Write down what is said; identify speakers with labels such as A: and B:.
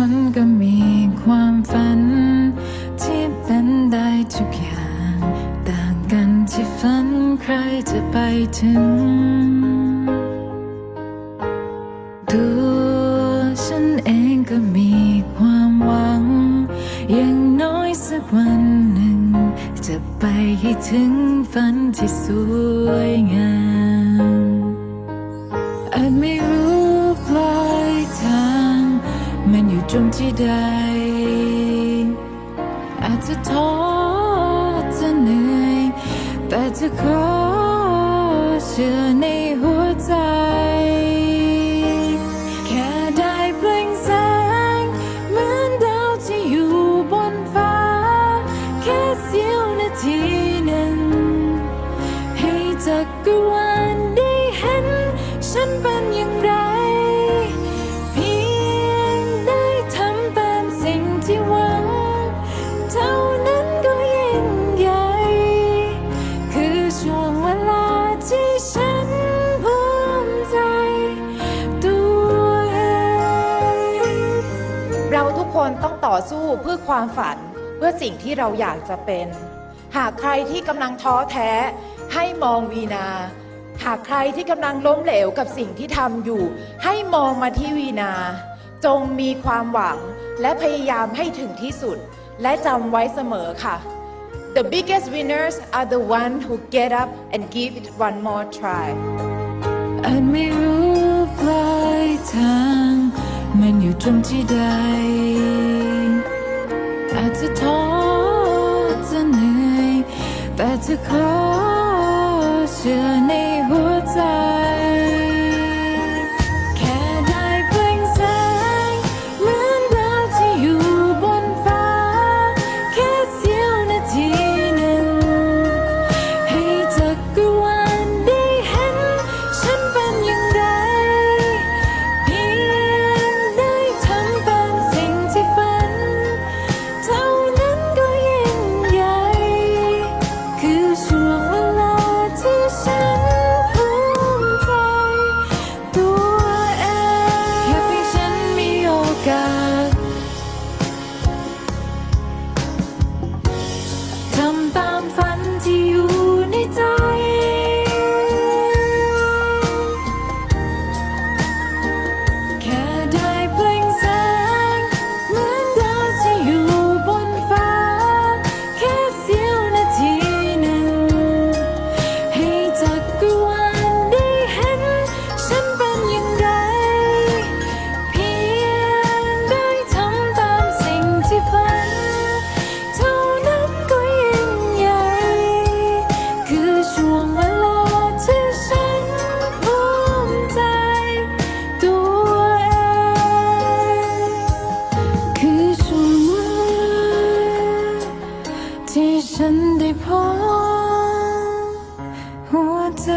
A: คนก็มีความฝัน ที่เป็นได้ทุกอย่าง ต่างกันที่ฝันใครจะไปถึง ตัวฉันเองก็มีความหวัง อย่างน้อยสักวันหนึ่ง จะไปให้ถึงฝันที่สวยงามอาจไม่รู้ปลายทาง อยู่ตรงที่ใด อาจจะท้อจะเหนื่อย แต่จะขอเชื่อในหัวใจ แค่ได้เปล่งแสง เหมือนดาวที่อยู่บนฟ้า แค่เสี้ยวนาทีหนึ่ง ให้จักรวาลได้เห็น ฉันเป็นอย่างไร ต่อ
B: สู้เพื่อความฝันเพื่อสิ่งที่เราอยากจะเป็น หากใครที่กำลังท้อแท้ให้มองวีนา หากใครที่กำลังล้มเหลวกับสิ่งที่ทำอยู่ ให้มองมาที่วีนา จงมีความหวังและพยายามให้ถึงที่สุด และจำไว้เสมอค่ะ The biggest winners are the one who get up and give it one more try
A: อาจไม่รู้ปลายทาง มันอยู่ตรงที่ใด นื่อ ได้พบหัวใจ